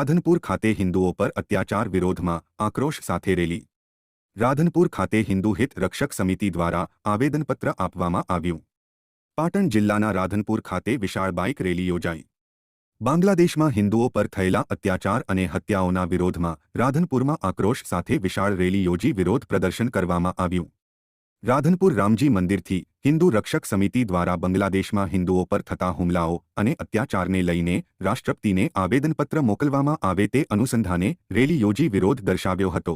રાધનપુર ખાતે હિન્દુઓ પર અત્યાચાર વિરોધમાં આક્રોશ સાથે રેલી. રાધનપુર ખાતે હિન્દુ હિત રક્ષક સમિતિ દ્વારા આવેદનપત્ર આપવામાં આવ્યું. પાટણ જિલ્લાના રાધનપુર ખાતે વિશાળ બાઇક રેલી યોજાઈ. બાંગ્લાદેશમાં હિન્દુઓ પર થયેલા અત્યાચાર અને હત્યાઓના વિરોધમાં રાધનપુરમાં આક્રોશ સાથે વિશાળ રેલી યોજી વિરોધ પ્રદર્શન કરવામાં આવ્યું. રાધનપુર રામજી મંદિરથી હિન્દુ રક્ષક સમિતિ દ્વારા બાંગ્લાદેશમાં હિન્દુઓ પર થતા હુમલાઓ અને અત્યાચારને લઈને રાષ્ટ્રપતિને આવેદનપત્ર મોકલવામાં આવે તે અનુસંધાને રેલી યોજી વિરોધ દર્શાવ્યો હતો.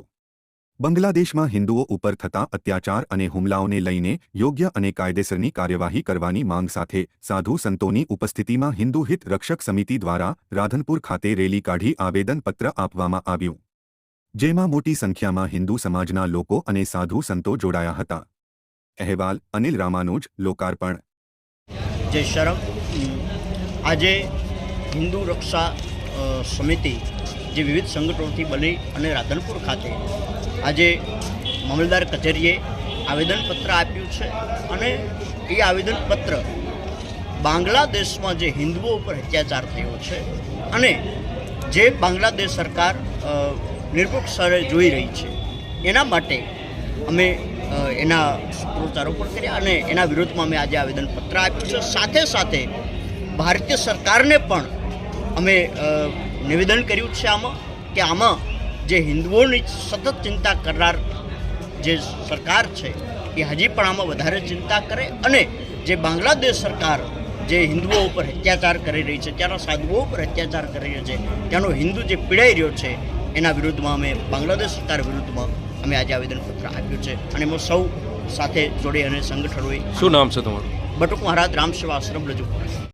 બાંગ્લાદેશમાં હિન્દુઓ ઉપર થતા અત્યાચાર અને હુમલાઓને લઈને યોગ્ય અને કાયદેસરની કાર્યવાહી કરવાની માંગ સાથે સાધુ સંતોની ઉપસ્થિતિમાં હિન્દુ હિત રક્ષક સમિતિ દ્વારા રાધનપુર ખાતે રેલી કાઢી આવેદનપત્ર આપવામાં આવ્યું. જેમાં મોટી સંખ્યામાં હિન્દુ સમાજના લોકો અને સાધુ સંતો જોડાયા હતા. અહેવાલ અનિલ રામાનુજ, લોકાર્પણ. જય શરમ, આજે હિન્દુ રક્ષા સમિતિ જે વિવિધ સંગઠનોથી બની અને રાધનપુર ખાતે આજે મામલદાર કચેરીએ આવેદનપત્ર આપ્યું છે અને એ આવેદનપત્ર બાંગ્લાદેશમાં જે હિન્દુઓ ઉપર અત્યાચાર થયો છે અને જે બાંગ્લાદેશ સરકાર નિરપક્ષ સ્તરે જોઈ રહી છે, એના માટે અમે એના સૂત્રોચ્ચારો પણ કર્યા અને એના વિરોધમાં અમે આજે આવેદનપત્ર આપ્યું છે. સાથે સાથે ભારતીય સરકારને પણ અમે નિવેદન કર્યું છે આમાં કે આમાં જે હિન્દુઓની સતત ચિંતા કરનાર જે સરકાર છે, એ હજી પણ આમાં વધારે ચિંતા કરે અને જે બાંગ્લાદેશ સરકાર જે હિન્દુઓ ઉપર અત્યાચાર કરી રહી છે, ત્યાંના સાધુઓ ઉપર અત્યાચાર કરી રહ્યો છે, ત્યાંનો હિન્દુ જે પીડાઈ રહ્યો છે, એના વિરુદ્ધમાં અમે બાંગ્લાદેશ સરકાર વિરુદ્ધમાં અમે આજે આવેદનપત્ર આપ્યું છે અને હું સૌ સાથે જોડે અને સંગઠનોએ શું નામ છે તમારું? બટુક મહારાજ રામ સેવા આશ્રમ રજૂ